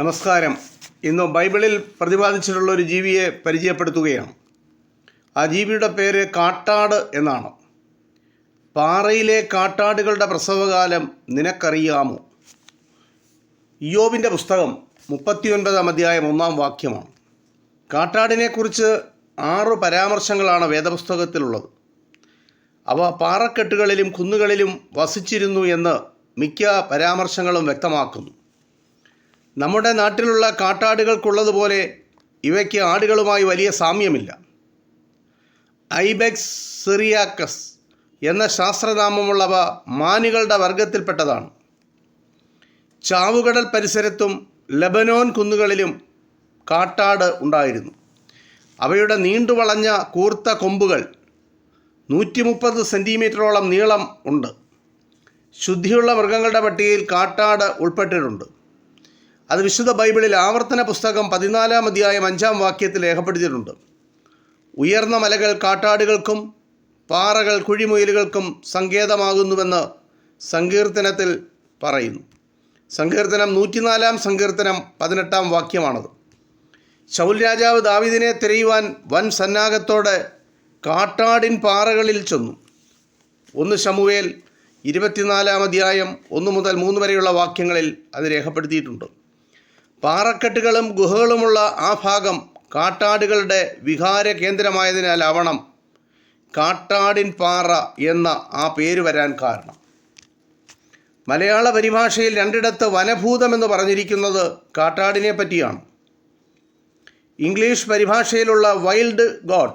നമസ്കാരം. ഇന്ന് ബൈബിളിൽ പ്രതിപാദിച്ചിട്ടുള്ള ഒരു ജീവിയെ പരിചയപ്പെടുത്തുകയാണ്. ആ ജീവിയുടെ പേര് കാട്ടാട് എന്നാണ്. പാറയിലെ കാട്ടാടുകളുടെ പ്രസവകാലം നിനക്കറിയാമോ? ഇയോബിന്റെ പുസ്തകം മുപ്പത്തിയൊൻപതാം അധ്യായം ഒന്നാം വാക്യമാണ്. കാട്ടാടിനെക്കുറിച്ച് ആറ് പരാമർശങ്ങളാണ് വേദപുസ്തകത്തിലുള്ളത്. അവ പാറക്കെട്ടുകളിലും കുന്നുകളിലും വസിച്ചിരുന്നു എന്ന് മിക്ക പരാമർശങ്ങളും വ്യക്തമാക്കുന്നു. നമ്മുടെ നാട്ടിലുള്ള കാട്ടാടുകൾക്കുള്ളതുപോലെ ഇവയ്ക്ക് ആടുകളുമായി വലിയ സാമ്യമില്ല. ഐബെക്സ് സിറിയാക്കസ് എന്ന ശാസ്ത്രനാമമുള്ളവ മാനുകളുടെ വർഗത്തിൽപ്പെട്ടതാണ്. ചാവുകടൽ പരിസരത്തും ലബനോൻ കുന്നുകളിലും കാട്ടാട് ഉണ്ടായിരുന്നു. അവയുടെ നീണ്ടുവളഞ്ഞ കൂർത്ത കൊമ്പുകൾ നൂറ്റി മുപ്പത് സെന്റിമീറ്ററോളം നീളം ഉണ്ട്. ശുദ്ധിയുള്ള മൃഗങ്ങളുടെ പട്ടികയിൽ കാട്ടാട് ഉൾപ്പെട്ടിട്ടുണ്ട്. അത് വിശുദ്ധ ബൈബിളിൽ ആവർത്തന പുസ്തകം പതിനാലാം അധ്യായം അഞ്ചാം വാക്യത്തിൽ രേഖപ്പെടുത്തിയിട്ടുണ്ട്. ഉയർന്ന മലകൾ കാട്ടാടുകൾക്കും പാറകൾ കുഴിമുയലുകൾക്കും സങ്കേതമാകുന്നുവെന്ന് സങ്കീർത്തനത്തിൽ പറയുന്നു. സങ്കീർത്തനം നൂറ്റിനാലാം സങ്കീർത്തനം പതിനെട്ടാം വാക്യമാണത്. ശൗൽ രാജാവ് ദാവിദിനെ തിരയുവാൻ വൻ സന്നാഹത്തോടെ കാട്ടാടിൻ പാറകളിൽ ചെന്നു. ഒന്ന് ശമുവേൽ ഇരുപത്തിനാലാം അധ്യായം ഒന്ന് മുതൽ മൂന്ന് വരെയുള്ള വാക്യങ്ങളിൽ അത് രേഖപ്പെടുത്തിയിട്ടുണ്ട്. പാറക്കെട്ടുകളും ഗുഹകളുമുള്ള ആ ഭാഗം കാട്ടാടുകളുടെ വിഹാര കേന്ദ്രമായതിനാലാവണം കാട്ടാടിൻ പാറ എന്ന ആ പേര് വരാൻ കാരണം. മലയാള പരിഭാഷയിൽ രണ്ടിടത്ത് വനഭൂതം എന്ന് പറഞ്ഞിരിക്കുന്നത് കാട്ടാടിനെ പറ്റിയാണ്. ഇംഗ്ലീഷ് പരിഭാഷയിലുള്ള വൈൽഡ് ഗോഡ്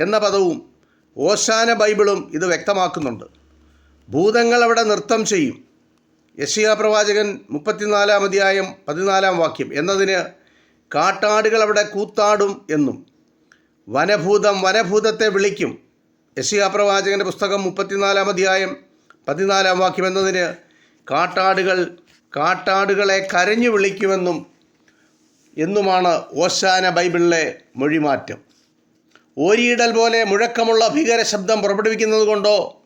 എന്ന പദവും ഓശാന ബൈബിളും ഇത് വ്യക്തമാക്കുന്നുണ്ട്. ഭൂതങ്ങൾ അവിടെ നൃത്തം ചെയ്യും. യശിയ പ്രവാചകൻ മുപ്പത്തിനാലാം അധ്യായം പതിനാലാം വാക്യം എന്നതിന് കാട്ടാടുകൾ അവിടെ കൂത്താടും എന്നും വനഭൂതം വനഭൂതത്തെ വിളിക്കും. യശിയ പ്രവാചകന്റെ പുസ്തകം മുപ്പത്തിനാലാം അധ്യായം പതിനാലാം വാക്യം എന്നതിന് കാട്ടാടുകൾ കാട്ടാടുകളെ കരഞ്ഞു വിളിക്കുമെന്നും എന്നുമാണ് ഓശാന ബൈബിളിലെ മൊഴിമാറ്റം. ഓരിയിടൽ പോലെ മുഴക്കമുള്ള ഭീകര ശബ്ദം പുറപ്പെടുവിക്കുന്നത് കൊണ്ടോ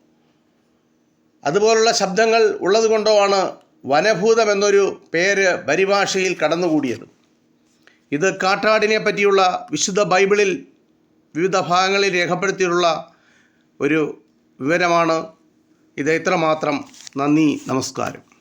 അതുപോലുള്ള ശബ്ദങ്ങൾ ഉള്ളതുകൊണ്ടോ ആണ് വനഭൂതം എന്നൊരു പേര് പരിഭാഷയിൽ കടന്നുകൂടിയത്. ഇത് കാട്ടാടിനെ പറ്റിയുള്ള വിശുദ്ധ ബൈബിളിൽ വിവിധ ഭാഗങ്ങളിൽ രേഖപ്പെടുത്തിയിട്ടുള്ള ഒരു വിവരമാണ്. ഇത് ഇത്രമാത്രം നന്ദി നമസ്കാരം.